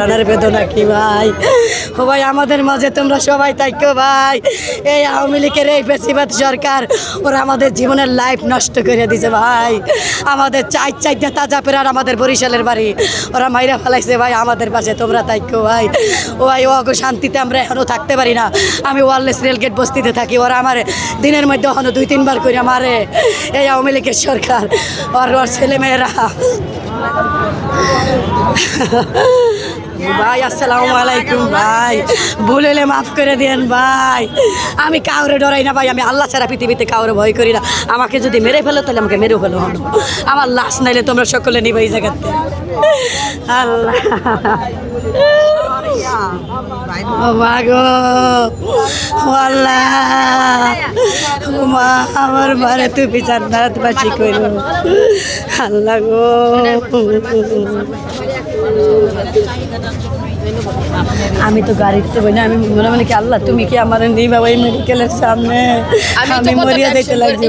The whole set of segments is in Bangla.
প্রাণের বেদনা কি ভাই? ও ভাই, আমাদের মাঝে তোমরা সবাই থাকো ভাই। এই আওয়ামী লীগের এই বেশিবাদ সরকার, ওরা আমাদের জীবনের লাইফ নষ্ট করে দিছে ভাই। আমাদের চাই চাইতে তাজা পেরার আমাদের বরিশালের বাড়ি। ওরা মাইরা ফেলাইছে ভাই, আমাদের পাশে তোমরা থাকো ভাই। ও ভাই, ও শান্তিতে আমরা এখনও থাকতে পারি না। আমি ওয়ারলেস রেলগেট বস্তিতে থাকি, ওরা আমার দিনের মধ্যে এখনও দুই, তিনবার করে মারে। এই আওয়ামী লীগের সরকার ওর ওর ছেলেমেয়েরা। ভাই, আসসালামু আলাইকুম ভাই। ভুলেলে মাফ করে দেন ভাই। আমি কাউরে ডরাই না ভাই, আমি আল্লাহ ছাড়া পৃথিবীতে কাউরে ভয় করি না। আমাকে যদি মেরে ফেলো, তাহলে আমাকে মেরে ফেলো আমার লাশ নাইলে তোমরা সকলে নিবে এই জায়গাতে। আল্লাহ। আল্লাহ গো। Mas kahit na lang আমি তো গাড়িতে বই না আমি মনে মনে কি আল্লাহ তুমি কি আমার নিবা ওই মেডিকেলের সামনে আমি মরিয়া যাইতে লাগছি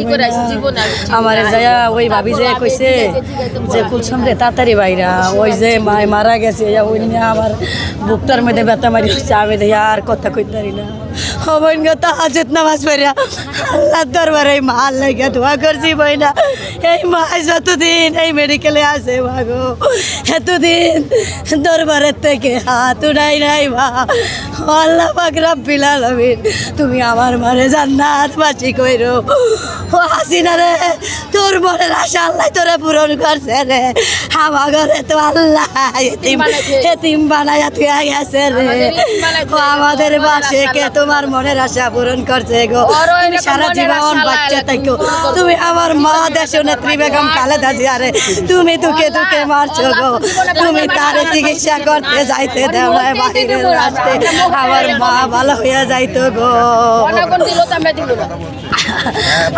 আমার। যায়া ওই ভাবি যে কইছে যে কুলসুম রে তাড়াতাড়ি বাইরা। ওই যে মায় মারা গেছে ওই নিয়ে আমার বুকটার মধ্যে ব্যথা মারি হচ্ছে। আমি দেখি আর কথা কইতে পারি না। হবন গো তাহাজত নামাজ পড়িয়া আল্লাহ দরবারে এই মা লাগে দোয়া করছি বইনা এই মা যতদিন এই মেডিকেলে আছে মাগো এতদিন দরবারের থেকে হাত নাই আল্লাহ পাক রাব্বিল আলামিন তুমি আমার মারে জান্নাত বাঁচি কইরো। ও হাসিনা রে তোর মনের আশা আল্লাহ তোরে পূরণ করছে রে। আমার ঘরে তো আল্লাহ এতিম এতিম বানাইয়া তুই গেছে রে। ও আমাদের বাসে কে তোমার মনের আশা পূরণ করছে গো? তুমি সারা জীবন বাচ্চা থাকো। তুমি আমার মা দেশ নেত্রী বেগম খালেদা জিয়া রে। তুমি দুকে দুকে মারছো গো। তুমি তার চিকিৎসা করতে যাইতে বাইরের রাস্তে আমার মা ভালো হইয়া যাইতো গো। আমরা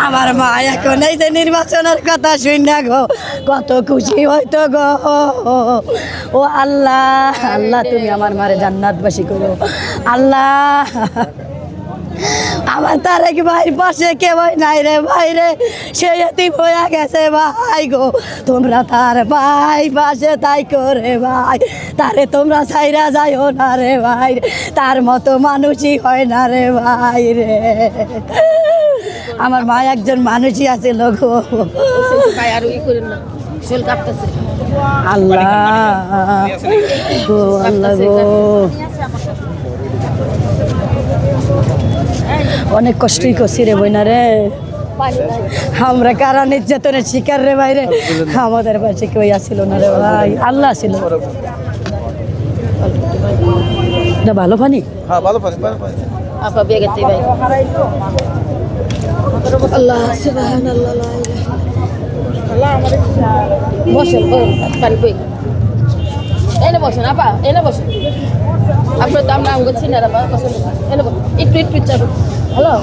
আমার মা এখন এই যে নির্বাচনের কথা শুনে গো কত খুশি হইতো গো। ও আল্লাহ আল্লাহ তুমি আমার মারে জান্নাতবাসী করো। আল্লাহ। আমার তারেক ভাই পাশে কে ভাই নাই রে ভাই রে। সে হইয়া গেছে ভাই গো। তোমরা তার ভাই পাশে তাই করে ভাই। তারে তোমরা ছাইরা যাইও না রে ভাই তার মতো মানুষই হয় না রে ভাই রে। আমার মা একজন মানুষই আছে লোক আল্লাহ গো আল্লাহ গো। অনেক কষ্টই করছি রে বইনা রে। আমরা কারা নির্যাতনের শিকার রে বাইরে আমাদের পাশে কেউ আসছিল না রে ভাই আল্লাহ এটা ভালো পানি? হ্যাঁ আল্লাহ সুবহানাল্লাহ লা বসেন পানি বই। এনে বসেন, আপা, এনে বসেন। আপনার দাম নাম আঙ্গুল না আপা বসেন। এনে বসেন। একটু একটু চাপ হ্যালো?